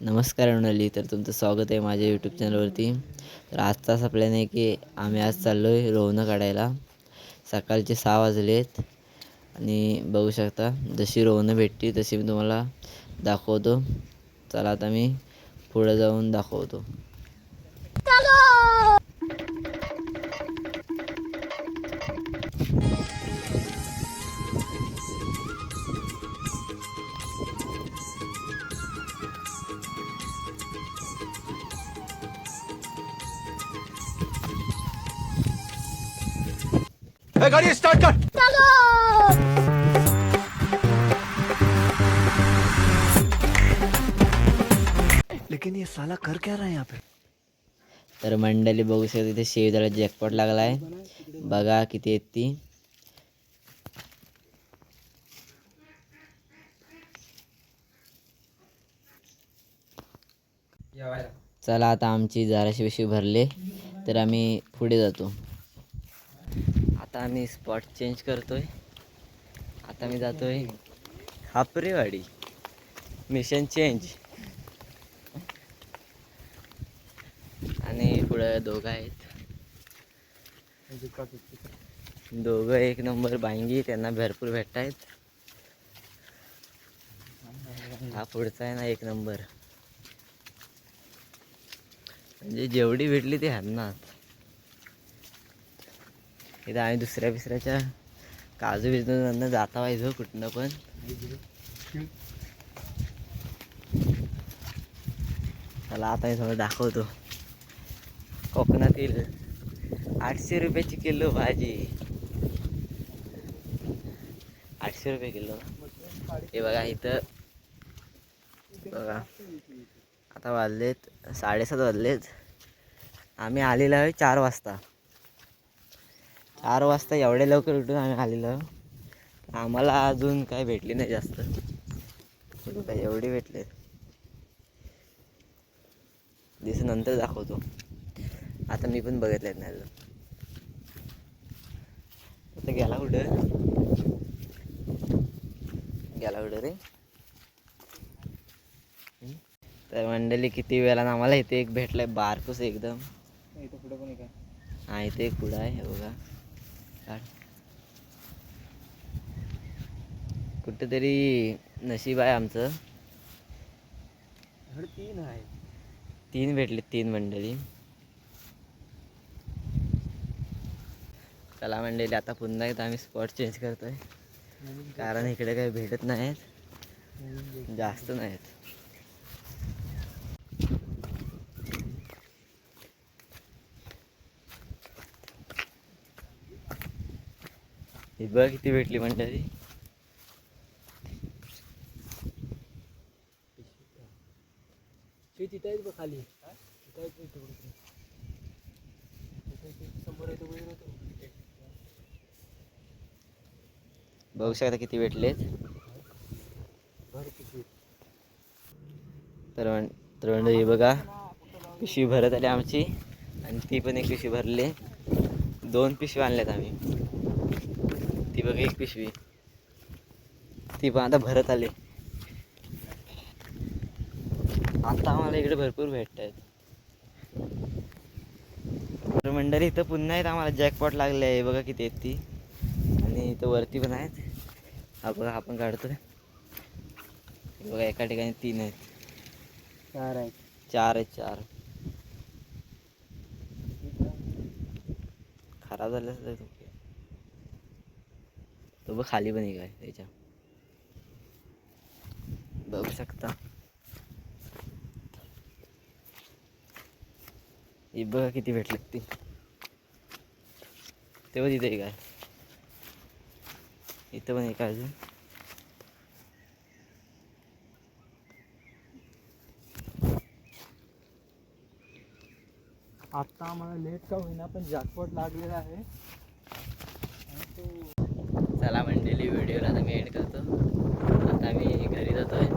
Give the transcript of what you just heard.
नमस्कार मंडळी तर तुमचं स्वागत आहे माझ्या यूट्यूब चॅनलवरती तर आजचा असा प्लॅन की आम्ही आज चाललो आहे रोवणं काढायला. सकाळचे सहा वाजले आहेत आणि बघू शकता जशी रोवणं भेटली तशी मी तुम्हाला दाखवतो. चला आता मी पुढं जाऊन दाखवतो. ए, गाड़ी स्टार्ट कर. लेकिन ये साला कर क्या रहा है यहाँ पे? तर मंडळी बघू शकता इथे शेवदाला जॅकपॉट लागला आहे बघा किती आहेत ती. चला आता आमची जाराशी पिशवी भरले. तर आम्ही पुढे जातो. आता आम्ही स्पॉट चेंज करतोय. आता मी जातोय खापरेवाडी मिशन चेंज आणि पुढं दोघं आहेत. दोघं एक नंबर बांगी त्यांना भरपूर भेटत आहेत हा पुढचा आहे ना एक नंबर म्हणजे जेवढी भेटली ती हरणार. इथं आम्ही दुसऱ्या बिसऱ्याच्या काजू बिजनस जाता पाहिजे कुठनं पण. चला आता मी थोडं दाखवतो. कोकणातील आठशे रुपयाची किलो भाजी. आठशे रुपये किलो. हे बघा इथं बघा. आता वाजलेत साडेसात वाजलेत. आम्ही आलेलो आहे चार वाजता. चार वाजता एवढ्या लवकर उठून आम्ही आलेलो. आम्हाला अजून काय भेटली नाही जास्त. बघा एवढी भेटले. दिवस नंतर दाखवतो. आता मी पण बघितलेत नाही आता गेला कुठं? गेला कुठं रे? तर मंडळी किती वेळा आम्हाला इथे एक भेटलाय बारकूस एकदम. हा इथे एक पुढं आहे हे बघा. कुठंतरी नशीब आहे आमचं. तीन है तीन भेटले तीन मंडळी. चला मंडळी आता पुन्हा एकदा आम्ही स्पॉट चेंज करतोय. कारण इकडे काही भेटत नाहीत. जास्त नाहीत. ही बघ किती भेटली मंडळी तिथं बघ खाली. शकता किती भेटलेत. तर तर मंडळी बघा पिशवी भरत आली आमची. आणि ती पण एक पिशवी भरली. दोन पिशवी आणल्यात आम्ही. बघा एक पिशवी. ती पण आता भरत आली. आता आम्हाला इकडे भरपूर भेटत आहेत मंडळी इथं पुन्हा आहेत आम्हाला जॅकपॉट लागले आहे. बघा किती आहेत ती. आणि इथं वरती पण आहेत. हा बघा आपण काढतोय. हे बघा एका ठिकाणी तीन आहेत. चार आहेत. चार आहेत चार. खराब झाले असं तो बघ खाली पण एक आहे त्याच्या. बघू शकता. ही बघा किती भेटले ती. तेव्हा तिथे एक आहे. इथं पण एक आहे अजून. आत्ता आम्हाला लेट का होईना पण जॅकपॉट लागलेला आहे. आणि तो चला मंडळी व्हिडिओला आता मी एड करतो. आता मी घरी जातोय.